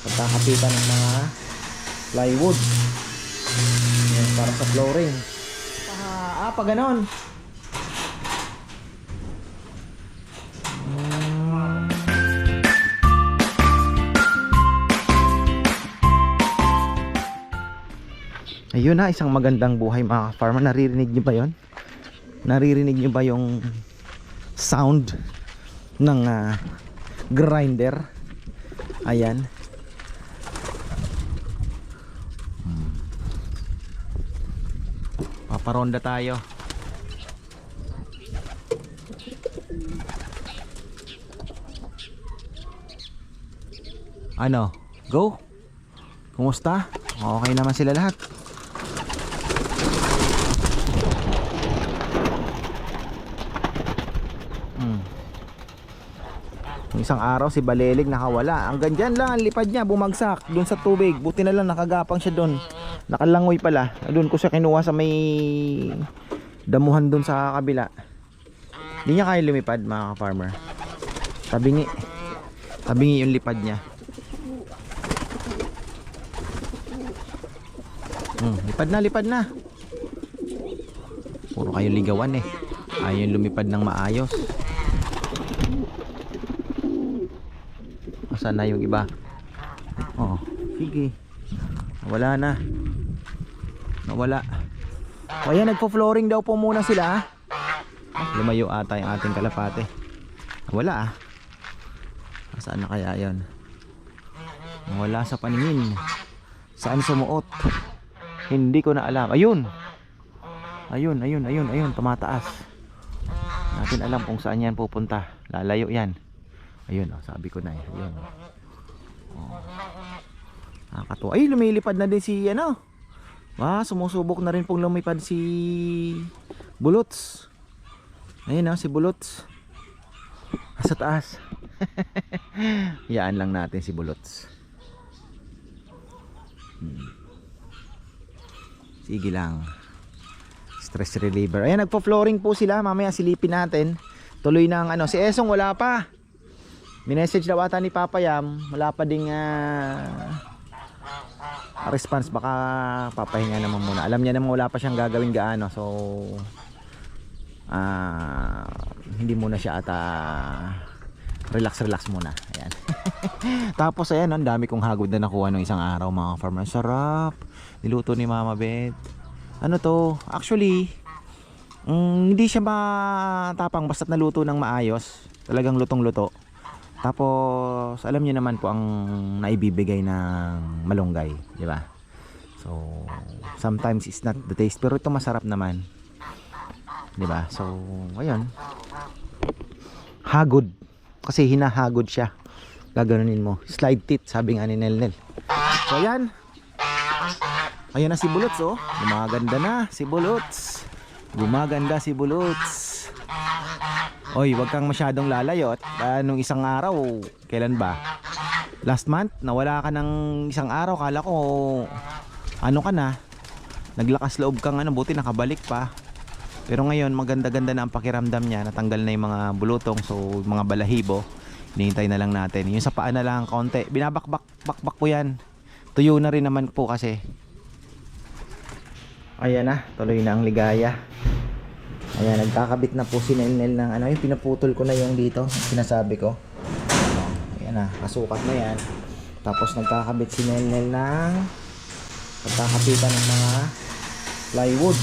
pagkakapitan ng mga plywood yan, para sa flooring ah, ah pa ganon Mm. Ayun na, isang magandang buhay mga farmer. Naririnig nyo ba yon? Naririnig nyo ba yung sound ng ah, grinder? Ayan. Paparonda tayo. Ano? Go? Kumusta? Okay naman sila lahat. Hmm. Isang araw si Balelig nakawala. Hanggang dyan lang ang lipad niya bumagsak doon sa tubig. Buti na lang nakagapang siya doon. Nakalangoy pala. Doon ko siya kinuha sa may damuhan doon sa kabila. Hindi niya kaya lumipad mga farmer. Tabingi. Tabingi yung lipad niya. Hmm, lipad na, lipad na. Puro kayo ligawan eh. Ayaw yung lumipad ng maayos. Asan na yung iba? Oh, sige. Wala na. Nawala. O yan, nagpo-flooring daw po muna sila. ah. Lumayo ata yung ating kalapate. Wala ah. Saan na kaya yon? Wala sa paningin. Saan sumuot? Hindi ko na alam. Ayun. Ayun, ayun, ayun, ayun. Tumataas. Natin alam kung saan yan pupunta. Lalayo yan. Ayun, oh, sabi ko na eh. Ayun. Oh. Nakakatuwa. Ay, lumilipad na din si ano. Ah, sumusubok na rin pong lumipad si Bulots. Ayun na, si Bulots. Sa taas. Yaan lang natin si Bulots. Hmm. Sige lang. Stress reliever. Ayan, nagpo-flooring po sila. Mamaya silipin natin. Tuloy na ang ano. Si Esong wala pa. Minessage daw ata ni Papa Yam. Wala pa ding ah, response. Baka papahinga naman muna. Alam niya naman wala pa siyang gagawin gaano. So, ah, hindi muna siya ata relax relax muna. Ayan. Tapos ayan, ang dami kong hagod na nakuha nung isang araw mga farmer. Sarap. Niluto ni Mama Beth. Ano to? Actually, mm, hindi siya matapang basta't naluto ng maayos. Talagang lutong-luto. Tapos, alam niyo naman po ang naibibigay ng malunggay, di ba? So, sometimes it's not the taste, pero ito masarap naman. Di ba? So, ayun. Hagod. Kasi hinahagod siya. Gaganunin mo. Slide tit, sabi nga ni Nelnel. So, ayan. Ayan na si Bulots, oh. Gumaganda na si Bulots. Gumaganda si Bulots. Oy, wag kang masyadong lalayot. Ah, nung isang araw, kailan ba? Last month, nawala ka ng isang araw. Kala ko, ano ka na? Naglakas loob kang ano, buti nakabalik pa. Pero ngayon, maganda-ganda na ang pakiramdam niya. Natanggal na yung mga bulutong, so mga balahibo. Hinihintay na lang natin. Yung sa paa na lang konti. Binabakbak-bakbak ko yan. Tuyo na rin naman po kasi. Ayan na, tuloy na ang ligaya. Ayan, nagkakabit na po si Nelnel ng ano, yung pinaputol ko na yung dito, sinasabi ko. Ayan na, kasukat na yan. Tapos nagkakabit si Nelnel ng pagkakapitan ng mga plywood.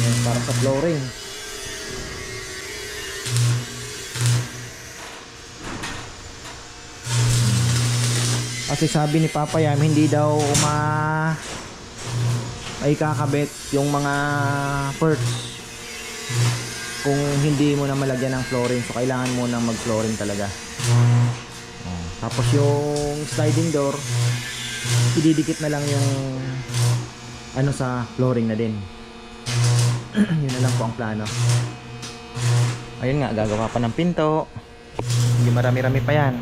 Ayan, para sa flooring. Kasi sabi ni Papa Yam, hindi daw ma ay kakabit yung mga perch kung hindi mo na malagyan ng flooring so kailangan mo nang mag flooring talaga oh. tapos yung sliding door ididikit na lang yung ano sa flooring na din yun na lang po ang plano ayun nga gagawa pa ng pinto hindi marami-rami pa yan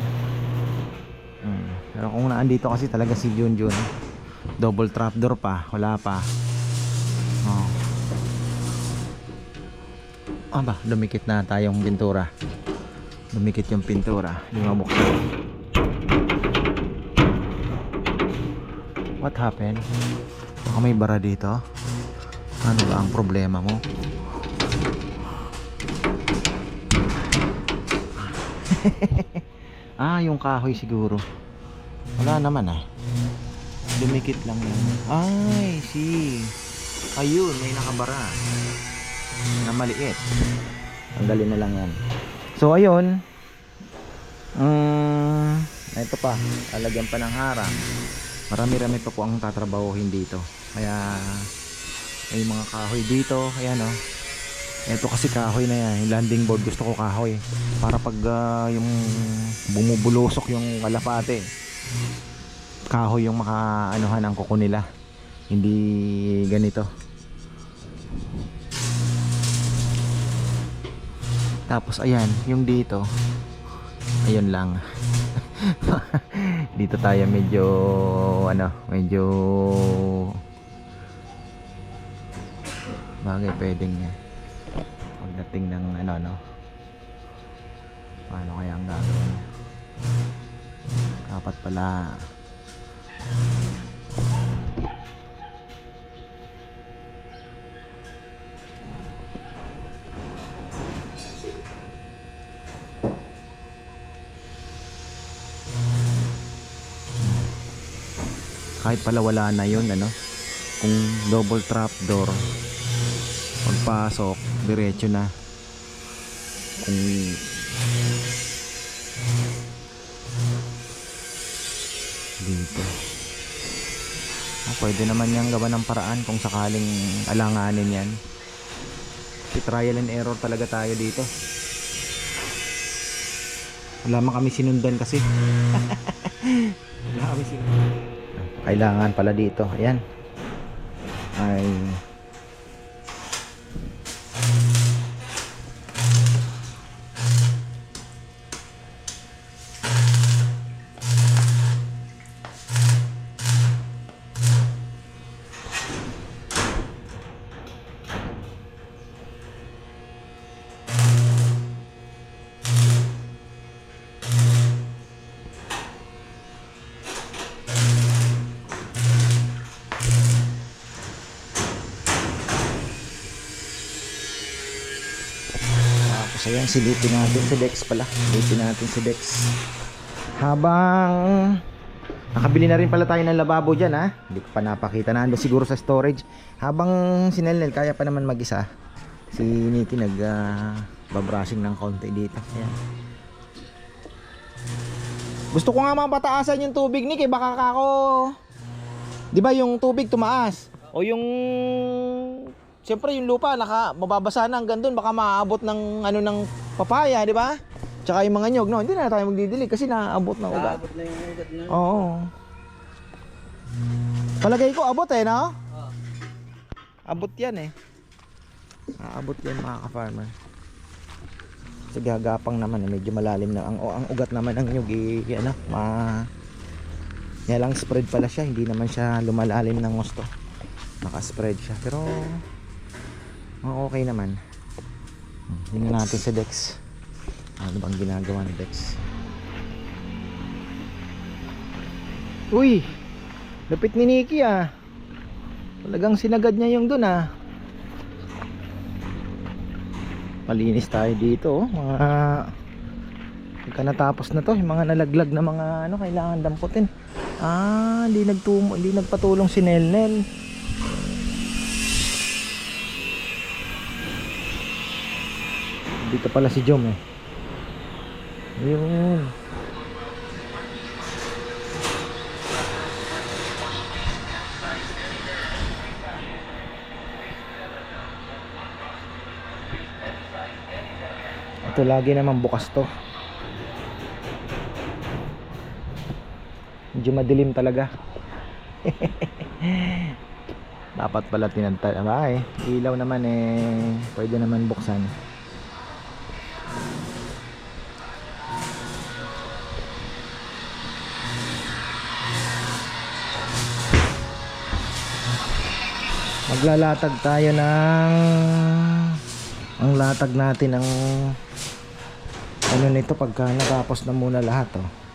Hmm. pero kung naandito kasi talaga si Junjun double trapdoor pa wala pa oh. Aba dumikit na tayong pintura dumikit yung pintura hindi mabuksan What happened? Baka may bara dito. Ano ba ang problema mo? ah, yung kahoy siguro. Wala naman ah. Dumikit lang yan. Ay, see. Ayun, may nakabara. Na maliit. Tanggalin na lang yan. So, ayun. Mm, ito pa. Alagyan pa ng harang. Marami-rami pa po ang tatrabahuhin dito. Kaya, may mga kahoy dito. Ayan oh. Ito kasi kahoy na yan. Yung landing board gusto ko kahoy. Para pag ah, yung bumubulusok yung kalapate. Kahoy yung makaanuhan ang kuko nila. Hindi ganito. Tapos ayan, yung dito. Ayun lang. dito tayo medyo ano, medyo bagay pwedeng pagdating ng ano no. Paano kaya ang gagawin? Dapat pala kahit pala wala na yun ano kung double trap door pagpasok diretso na. Kung dito. Ah, pwede naman yung gawa ng paraan kung sakaling alanganin yan. Trial and error talaga tayo dito. Wala man kami sinundan kasi. Wala kami sinundan kailangan pala dito. Ayan. Ay Tapos ayan, silipin natin si Dex pala. Silipin natin si Dex. Habang nakabili na rin pala tayo ng lababo dyan ha. Hindi ko pa napakita. Nando siguro sa storage. Habang si Nelnel kaya pa naman mag-isa. Si Nikki nag ah, babrushing ng konti dito. Ayan. Gusto ko nga mapataasan yung tubig Nick eh. Baka kako... Di ba yung tubig tumaas? O yung Siyempre yung lupa naka mababasa na hanggang doon baka maaabot ng ano ng papaya, di ba? Tsaka yung mga nyog, no, hindi na tayo magdidilig kasi naaabot ng ugat. Abot na yung ugat na. Oo. Palagay ko abot eh, no? Abot yan eh. Aabot yan mga ka-farmer. Kasi gagapang naman eh, medyo malalim na. Ang, ang ugat naman ng nyug eh, ano, ma... Yan lang spread pala siya, hindi naman siya lumalalim ng gusto. Naka-spread siya. Pero, oh, okay naman. Tingnan natin sa Dex. Ano bang ginagawa ni Dex? Uy! Lapit ni Nikki ah. Talagang sinagad niya yung dun ah. Malinis tayo dito oh. Mga Pagka natapos na to, yung mga nalaglag na mga ano, kailangan damputin. Ah, hindi nagtumo, hindi nagpatulong si Nelnel. Dito pala si Jom eh. Ayun. Ito lagi naman bukas to. Medyo madilim talaga. Dapat pala tinanta ay ilaw naman eh pwede naman buksan. Maglalatag tayo ng ang latag natin ang ano nito pagka natapos na muna lahat oh.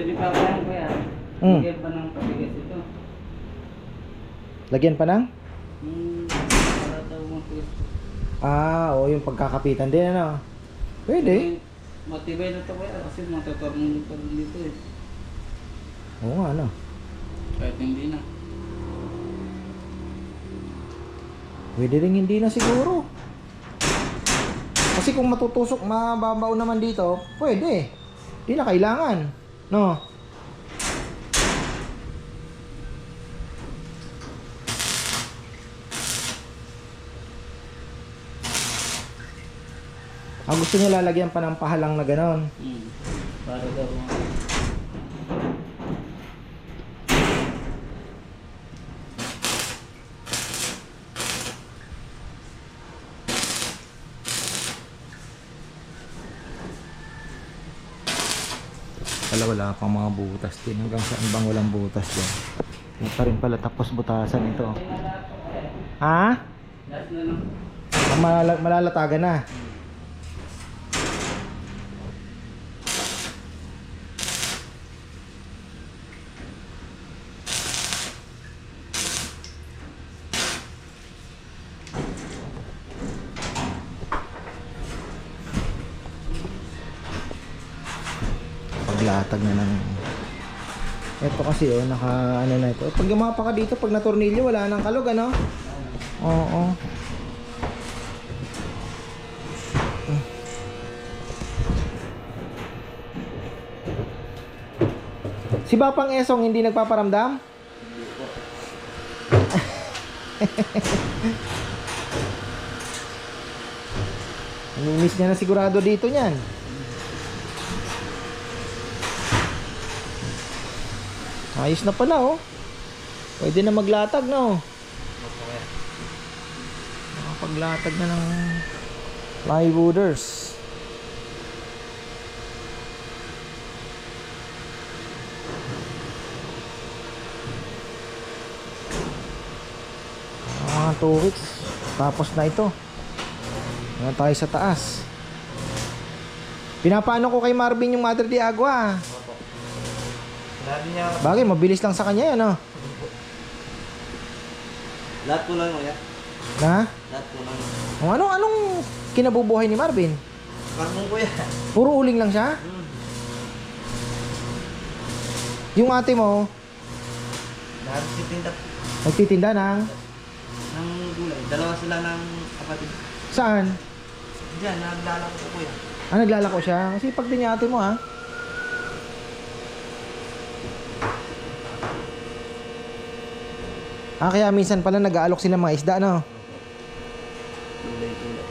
Pwede pa ko yan. Mm. Lagyan pa ng patigas ito. Lagyan pa ng? Hmm, para daw matigas. Ah, o yung pagkakapitan din ano. Pwede. Matibay na ito kaya kasi matatarong pa rin dito eh. Oo nga ano. Kahit hindi na. Pwede rin hindi na siguro. Kasi kung matutusok mababaw naman dito, pwede. Hindi na kailangan. No? Ang gusto niya lalagyan pa ng pahalang na ganon. Hmm. Para daw Wala pang mga butas din. Hanggang saan bang walang butas din? Hindi pa rin pala tapos butasan ito. Ha? Malala malalatagan na. Paglatag na ng ito kasi oh, naka ano na ito. Pag yumapa ka dito, pag natornilyo, wala nang kalog ano? Oo. Si Bapang Esong hindi nagpaparamdam? Namimiss niya na sigurado dito niyan. Ayos na pala oh. Pwede na maglatag no. Nakapaglatag na ng plywooders. mga 2 weeks tapos na ito Ngayon tayo sa taas pinapaano ko kay Marvin yung Mother de Agua Niya, bagay mabilis lang sa kanya yan oh. lahat po lang kuya. na Lahat po lang. kung ano anong kinabubuhay ni Marvin Karmong kuya. puro uling lang siya Hmm. yung ate mo Lahat si tinda nagtitinda ng ng gulay. Dalawa sila ng kapatid. saan Diyan, naglalako ko kuya. ah naglalako siya kasi pag din yung ate mo ha Ah, kaya minsan pala nag-aalok sila ng mga isda, no? Gulay, gulay.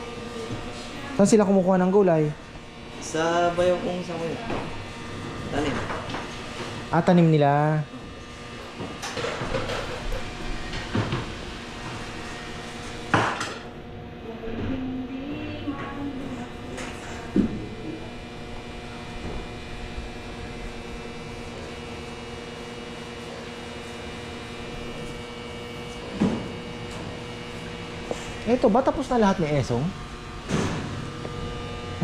Saan sila kumukuha ng gulay? Sa bayaw kong sa kuya. Tanim. Ah, tanim nila. Ito ba tapos na lahat ni Esong?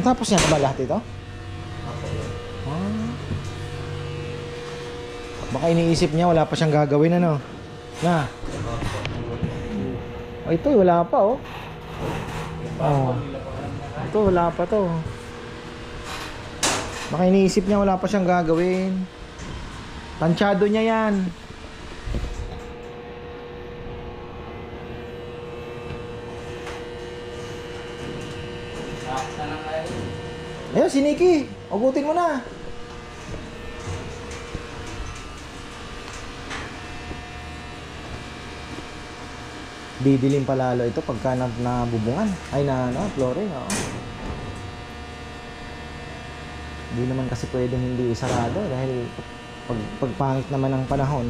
Natapos niya na ba lahat ito? Ah. Baka iniisip niya wala pa siyang gagawin ano. Na. Oh, ito wala pa oh. Oh. Ito wala pa to. Baka iniisip niya wala pa siyang gagawin. Tansyado niya yan. Saksa na kayo. Ayun si Nikki. Ugutin mo na. Didilim palalo ito pagka na, nabubungan. Ay na ano, flooring. Oo. Hindi naman kasi pwedeng hindi isarado dahil pag, pagpangit naman ng panahon,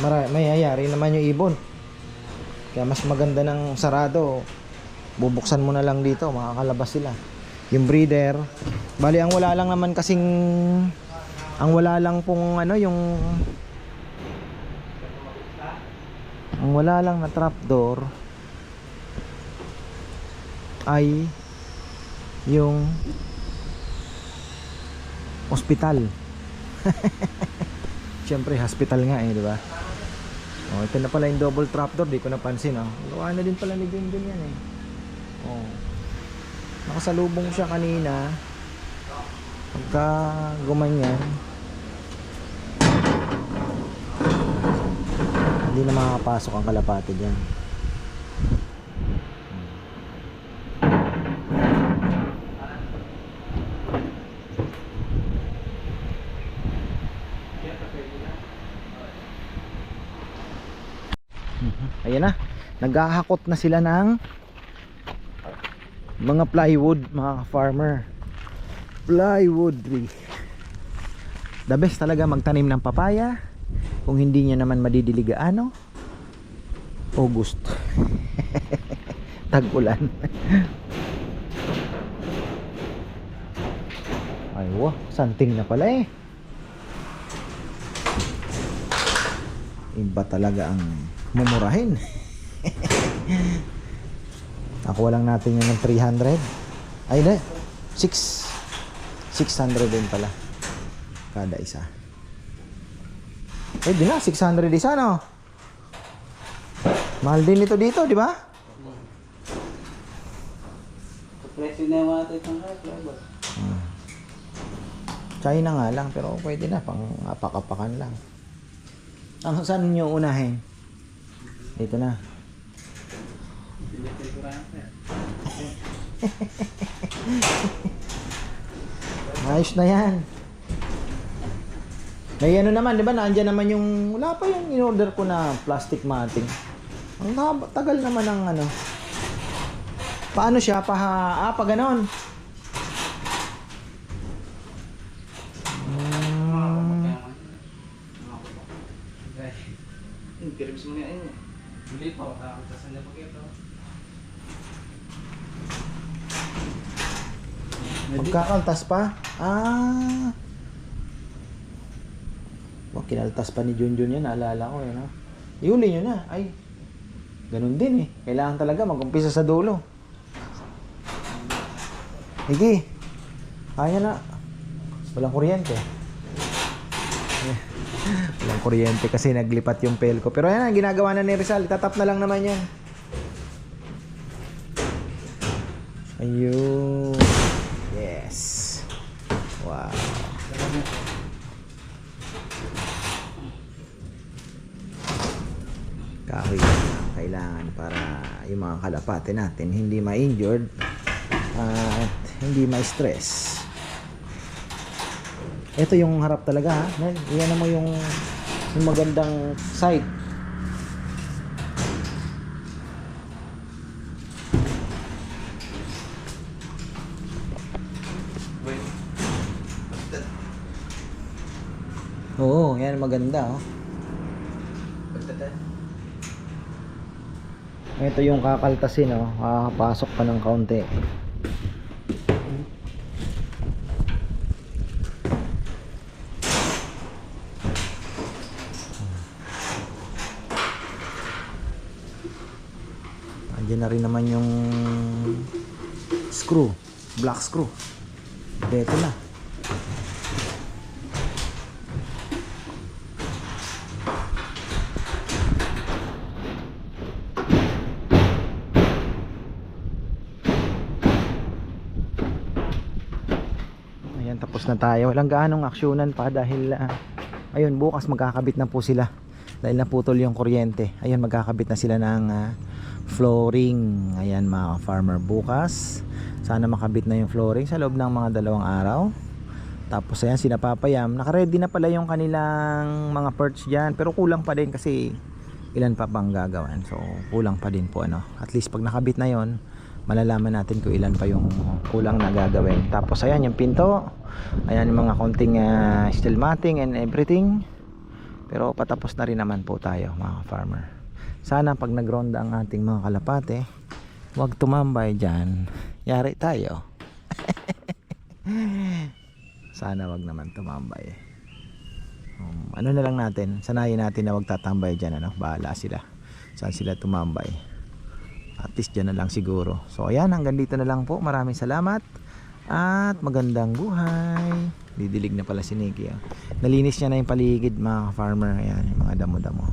mara, mayayari naman yung ibon. Kaya mas maganda ng sarado. Bubuksan mo na lang dito, makakalabas sila. Yung breeder, bali ang wala lang naman kasing ang wala lang pong ano yung ang wala lang na trapdoor ay yung ospital. Siyempre, hospital nga eh, di ba? Oh, ito na pala yung double trapdoor, di ko napansin oh. Gawa na din pala ni Junjun yan eh. Oh. Nakasalubong siya kanina. Pagka gumanyan, hindi na makakapasok ang kalapati dyan. Ayan na. Naghahakot na sila ng mga plywood, mga farmer. Plywood tree. The best talaga magtanim ng papaya. Kung hindi niya naman madidiliga ano? August. Tag-ulan. Ay, wow. Santing na pala eh. Iba talaga ang mumurahin. Nakuha lang natin yun ng 300. Ay, na. 6. 600 din pala. Kada isa. Eh, di na. 600 isa, no? Mahal din ito dito, di ba? Presyo na yung mga tayo ng boss. China nga lang, pero pwede na. Pang apak-apakan lang. Ang saan nyo unahin? Dito na. Delivery ko rin sir. Ayos na yan. May ano naman, di ba? Nandiyan naman yung, wala pa yung in-order ko na plastic matting. Ang tagal naman ng ano. Paano siya? Paha, ah, pa ganon. Okay. Hmm, kiribs mo yan eh. Hindi po, takot sa sanya. Magkakaltas pa? Ah. Wag kinaltas pa ni Junjun yan, naalala ko yun. Ha? Iuli nyo na. Ay, ganun din eh. Kailangan talaga mag-umpisa sa dulo. Sige. Kaya na. Walang kuryente. Walang kuryente kasi naglipat yung pel ko. Pero ayan, ginagawa na ni Rizal. Itatap na lang naman yan. Ayun. Yes. Wow. Kahoy ang kailangan para yung mga kalapate natin hindi ma-injured at hindi ma-stress. Ito yung harap talaga ha. Iyan mo yung, yung magandang side. Wait. Oo, yan maganda oh. Pagtatan. Ito yung kakaltasin oh. Makakapasok pa ng kaunti. Andiyan na rin naman yung screw, black screw. Beto na. Ayan, tapos na tayo. Walang gaanong aksyonan pa dahil ah, ayun, bukas magkakabit na po sila. Dahil naputol yung kuryente. Ayun, magkakabit na sila ng ah, flooring. Ayan, mga farmer bukas. Sana makabit na yung flooring sa loob ng mga dalawang araw. Tapos ayan, sila papayam. Nakaready na pala yung kanilang mga perch dyan. Pero kulang pa din kasi ilan pa bang gagawan. So, kulang pa din po ano. At least pag nakabit na yon malalaman natin kung ilan pa yung kulang na gagawin. Tapos ayan yung pinto. Ayan yung mga konting uh, steel matting and everything. Pero patapos na rin naman po tayo mga farmer. Sana pag nagronda ang ating mga kalapate, huwag tumambay dyan. Yari tayo. Sana wag naman tumambay. Um, ano na lang natin, sanayin natin na wag tatambay dyan. Ano? Bahala sila. Saan sila tumambay at least dyan na lang siguro so ayan hanggang dito na lang po maraming salamat at magandang buhay Didilig na pala si Nicky. Oh. Nalinis niya na yung paligid mga farmer. Ayan, yung mga damo-damo.